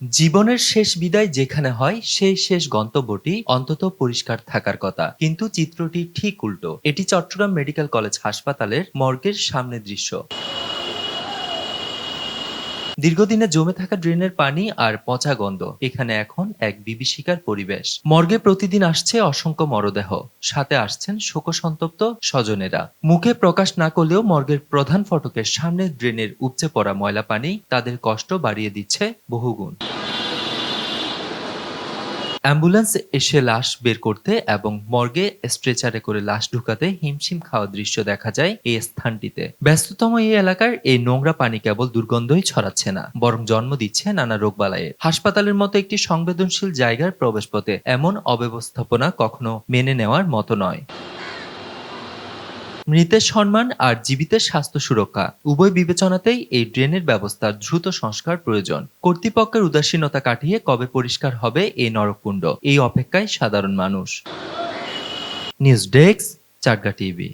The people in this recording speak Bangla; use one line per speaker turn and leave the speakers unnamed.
জীবনের শেষ বিদায় যেখানে হয়, সেই শেষ গন্তব্যটি অন্তত পরিষ্কার থাকার কথা। কিন্তু চিত্রটি ঠিক উল্টো। এটি চট্টগ্রাম মেডিকেল কলেজ হাসপাতালের মর্গের সামনের দৃশ্য। দীর্ঘদিনে জমে থাকা ড্রেনের পানি আর পচা গন্ধ। এখানে এখন এক বিভীষিকার পরিবেশ। মর্গে প্রতিদিন আসছে অসংখ্য মরদেহ। সাথে আসছেন শোকসন্তপ্ত স্বজনেরা। মুখে প্রকাশ না করলেও মর্গের প্রধান ফটকের সামনে ড্রেনের উপচে পড়া ময়লা পানি তাদের কষ্ট বাড়িয়ে দিচ্ছে বহুগুণ। অ্যাম্বুলেন্স এসে লাশ বের করতে এবং মর্গে স্ট্রেচারে করে লাশ ঢুকাতে হিমশিম খাওয়া দৃশ্য দেখা যায় এই স্থানটিতে। ব্যস্ততম এই এলাকার এই নোংরা পানি কেবল দুর্গন্ধই ছড়াচ্ছে না, বরং জন্ম দিচ্ছে নানা রোগবালাইয়ের। হাসপাতালের মতো একটি সংবেদনশীল জায়গার প্রবেশপথে এমন অব্যবস্থাপনা কখনো মেনে নেওয়ার মতো নয়। মৃতের সম্মান আর জীবিতের স্বাস্থ্য সুরক্ষা। উভয় বিবেচনাতেই এই ড্রেনের ব্যবস্থার দ্রুত সংস্কার প্রয়োজন। কর্তৃপক্ষের উদাসীনতা কাটিয়ে কবে পরিষ্কার হবে এই নরকুণ্ড? এই অপেক্ষায় সাধারণ মানুষ। নিউজ ডেস্ক চারগা টিভি।